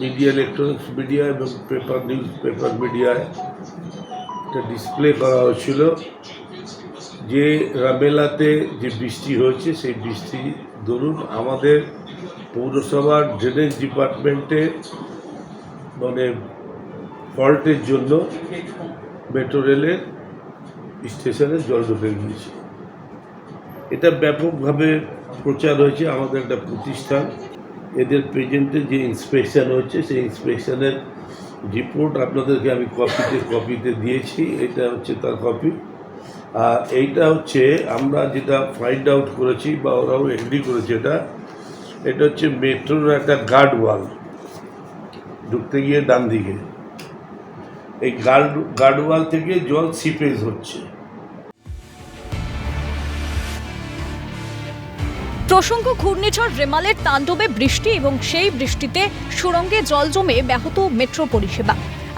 Media electronics media এবং paper news paper মিডিয়ায় একটা ডিসপ্লে করা হয়েছিল। যে রামেলাতে যে বৃষ্টি হয়েছে, সেই বৃষ্টি, ধরুন আমাদের পৌরসভার ড্রেনেজ ডিপার্টমেন্টে মানে ফল্টের জন্য মেট্রো রেলের স্টেশনে জল ঢুকে গিয়েছে। এটা ব্যাপকভাবে প্রচার হয়েছে আমাদের একটা প্রতিষ্ঠান। এদের প্রেজেন্টে যে ইন্সপেকশন হচ্ছে, সেই ইন্সপেকশনের রিপোর্ট আপনাদেরকে আমি কপিতে কপিতে দিয়েছি। এটা হচ্ছে তার কপি আর এইটা হচ্ছে আমরা যেটা ফাইন্ড আউট করেছি বা ওরাও এগ্রি করেছে এটা এটা হচ্ছে মেট্রোর একটা গার্ড ওয়াল ঢুকতে গিয়ে ডান দিকে এই গার্ড গার্ড ওয়াল থেকে জল সিপেজ হচ্ছে। প্রসঙ্গ ঘূর্ণিঝড় রেমালের তাণ্ডবে বৃষ্টি এবং সেই বৃষ্টিতে সুড়ঙ্গে জল জমে ব্যাহত মেট্রো পরিষেবা।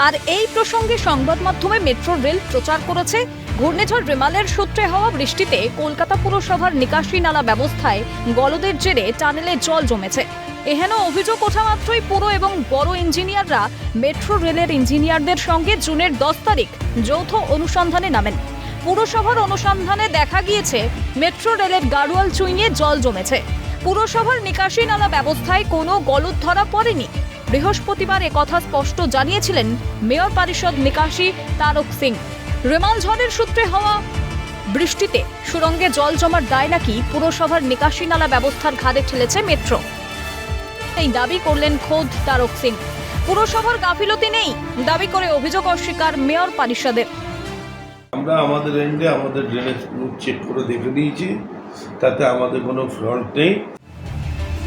আর এই প্রসঙ্গে সংবাদ মাধ্যমে মেট্রো রেল প্রচার করেছে। ঘূর্ণিঝড় রেমালের সূত্রে হওয়া বৃষ্টিতে কলকাতা পুরসভার নিকাশি নালা ব্যবস্থায় গলদের জেরে টানেলে জল জমেছে। এহেন অভিযোগ ওঠা মাত্রই পুরো এবং বড় ইঞ্জিনিয়াররা মেট্রো রেলের ইঞ্জিনিয়ারদের সঙ্গে জুনের দশ তারিখ যৌথ অনুসন্ধানে নামেন। পুরসভার অনুসন্ধানে দেখা গিয়েছে, মেট্রো রেলের গাড়োয়াল চুইয়ে জল জমেছে। পুরসভার নিকাশি নালা ব্যবস্থায় কোনো গলদ ধরা পড়েনি। বৃহস্পতিবার একথা স্পষ্ট জানিয়েছিলেন মেয়র পরিষদ নিকাশি তারক সিং। রেমাল ঝড়ের সূত্রে হওয়া বৃষ্টিতে সুরঙ্গে জল জমার দায় নাকি পুরসভার নিকাশি নালা ব্যবস্থার ঘাড়ে ঠেলেছে মেট্রো? এই দাবি করলেন খোদ তারক সিং। পুরসভার গাফিলতি নেই, দাবি করে অভিযোগ অস্বীকার মেয়র পরিষদের। আমরা আমাদের এন্ডে আমাদের ড্রেনেজ চেক করে দেখে নিয়েছি। তাতে আমাদের কোনো ফ্রন্ট নেই।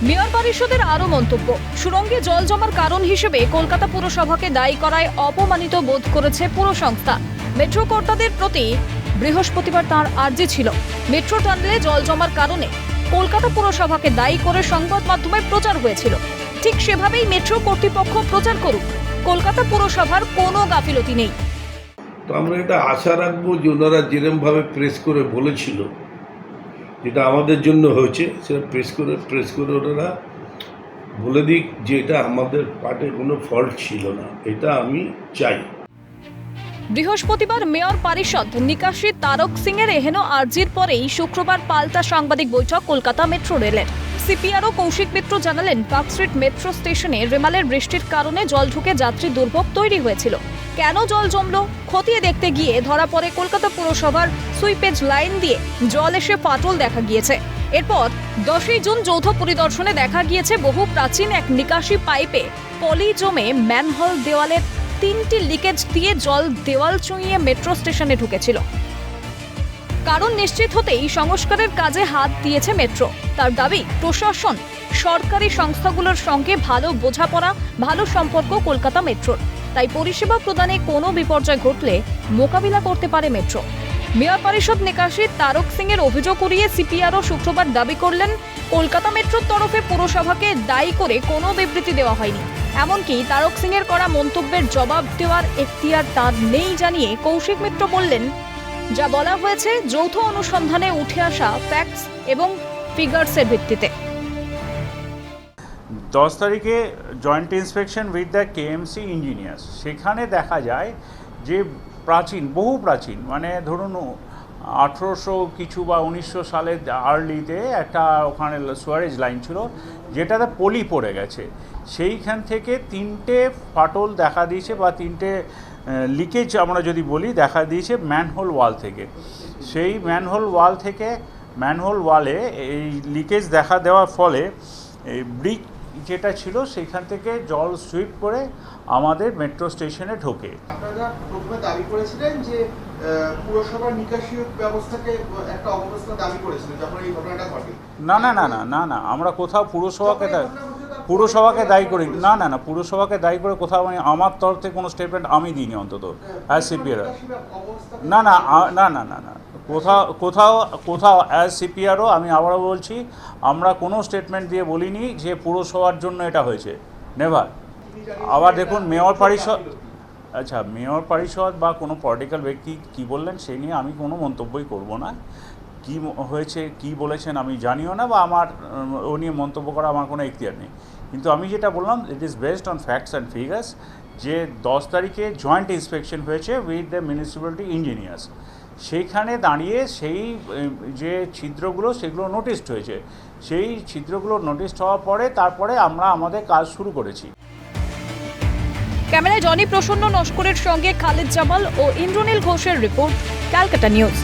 মেয়র পরিষদের আরও মন্তব্য সুরঙ্গে জল জমার কারণ হিসেবে কলকাতা পুরসভাকে দায়ী করায় অপমানিত বোধ করেছে পুর সংস্থা মেট্রো কর্তাদের প্রতি বৃহস্পতিবার তার আর্জি ছিল। মেট্রো টানলে জল জমার কারণে কলকাতা পুরসভাকে দায়ী করে সংবাদ মাধ্যমে প্রচার হয়েছিল। ঠিক সেভাবেই মেট্রো কর্তৃপক্ষ প্রচার করুক, কলকাতা পুরসভার কোনো গাফিলতি নেই। তো আমরা এটা আশা রাখব যে ওনারা যেরমভাবে প্রেস করে বলেছিল, যেটা আমাদের জন্য হয়েছে, সেটা প্রেস করে প্রেস করে ওনারা বলে দিক যে এটা আমাদের পার্টে কোনো ফল্ট ছিল না। এটা আমি চাই। বৃহস্পতিবার মেয়র পরিষদ নিকাশি তারক সিং এর এহেন আর্জির পরেই শুক্রবার পাল্টা সাংবাদিক বৈঠক কলকাতা মেট্রো রেলের। সিপিআরও কৌশিক মিত্র জানালেন, পার্ক স্ট্রিট মেট্রো স্টেশনে রেমালের বৃষ্টির কারণে জল ঢুকে যাত্রী দুর্ভোগ তৈরি হয়েছিল। কেন জল জমলো? খতিয়ে দেখতে গিয়ে ধরা পড়ে কলকাতা পুরসভার সুইপেজ লাইন দিয়ে জল এসে ফাটল দেখা গিয়েছে। এরপর দশই জুন যৌথ পরিদর্শনে দেখা গিয়েছে বহু প্রাচীন এক নিকাশি পাইপে পলি জমে ম্যানহল দেওয়ালের তিনটি লিকেজ দিয়ে জল দেওয়াল চুঁইয়ে মেট্রো স্টেশনে ঢুকেছিল। কারণ নিশ্চিত হতেই সংস্কারের কাজে হাত দিয়েছে মেট্রো। তার দাবি, প্রশাসন, সরকারি সংস্থাগুলোর সঙ্গে ভালো বোঝাপড়া, ভালো সম্পর্ক কলকাতা মেট্রোর। তাই পরিষেবা প্রদানে কোনো বিপর্যয় ঘটলে মোকাবিলা করতে পারে মেট্রো। মেয়র পরিষদ নিকাশী তারক সিং এর অভিযোগ করিয়ে সিপিআরও শুক্রবার দাবি করলেন, কলকাতা মেট্রোর তরফে পুরসভাকে দায়ী করে কোনো বিবৃতি দেওয়া হয়নি। এমনকি তারক সিং এর করা মন্তব্যের জবাব দেওয়ার এখতিয়ার তার নেই জানিয়ে কৌশিক মিত্র বললেন, যা বলা হয়েছে, যৌথ অনুসন্ধানে উঠে আসা ফ্যাক্টস এবং ফিগার্সের ভিত্তিতে। দশ তারিখে joint inspection with the KMC engineers. সেখানে দেখা যায় যে প্রাচীন, বহু প্রাচীন মানে ধরুন আঠেরোশো কিছু বা উনিশশো সালের আর্লিতে একটা ওখানে সুয়ারেজ লাইন ছিল, যেটাতে পলি পড়ে গেছে। সেইখান থেকে তিনটে ফাটল দেখা দিয়েছে বা তিনটে লিকেজ আমরা যদি বলি, দেখা দিয়েছে ম্যানহোল ওয়াল থেকে। সেই ম্যানহোল ওয়াল থেকে, ম্যানহোল ওয়ালে এই লিকেজ দেখা দেওয়ার ফলে এই ব্রিক যেটা ছিল সেখান থেকে জল সুইপ করে আমাদের মেট্রো স্টেশনে ঢোকে আপনারা প্রথমে দাবি করেছিলেন যে পুরসভার নিকাশি ব্যবস্থাকে একটা দাবি করেছিলেন যখন এই ঘটনাটা ঘটে না না না না না না আমরা কোথাও পুরসভাকে দায়ী পুরসভাকে দায়ী করি না না না পুরসভাকে দায়ী করে কোথাও আমি আমার তরফ থেকে কোনো স্টেটমেন্ট আমি দিইনি অন্তত অ্যাজ সিপিআর না না না না না না কোথাও কোথাও কোথাও অ্যাজ সিপিআরও আমি আবারও বলছি, আমরা কোনো স্টেটমেন্ট দিয়ে বলিনি যে পুরসভার জন্য এটা হয়েছে। নেভার আবার দেখুন, মেয়র পরিষদ আচ্ছা মেয়র পরিষদ বা কোনো পলিটিক্যাল ব্যক্তি কি বললেন সেই নিয়ে আমি কোনো মন্তব্যই করব না। কি হয়েছে, কি বলেছেন আমি জানিও না বা আমার, ও নিয়ে মন্তব্য করা আমার কোনো এখতিয়ার নেই। কিন্তু আমি যেটা বললাম it is based on facts and figures যে দশ তারিখে জয়েন্ট ইন্সপেকশন হয়েছে উইথ দ্য মিউনিসিপ্যালিটি ইঞ্জিনিয়ার্স সেইখানে দাঁড়িয়ে সেই যে ছিদ্রগুলো সেগুলো নোটিসড হয়েছে। সেই ছিদ্রগুলো নোটিসড হওয়ার পরে তারপরে আমরা আমাদের কাজ শুরু করেছি। ক্যামেরায় জনি প্রসন্ন নস্করের সঙ্গে খালিদ জামাল ও ইন্দ্রনীল ঘোষের রিপোর্ট, ক্যালকাটা নিউজ।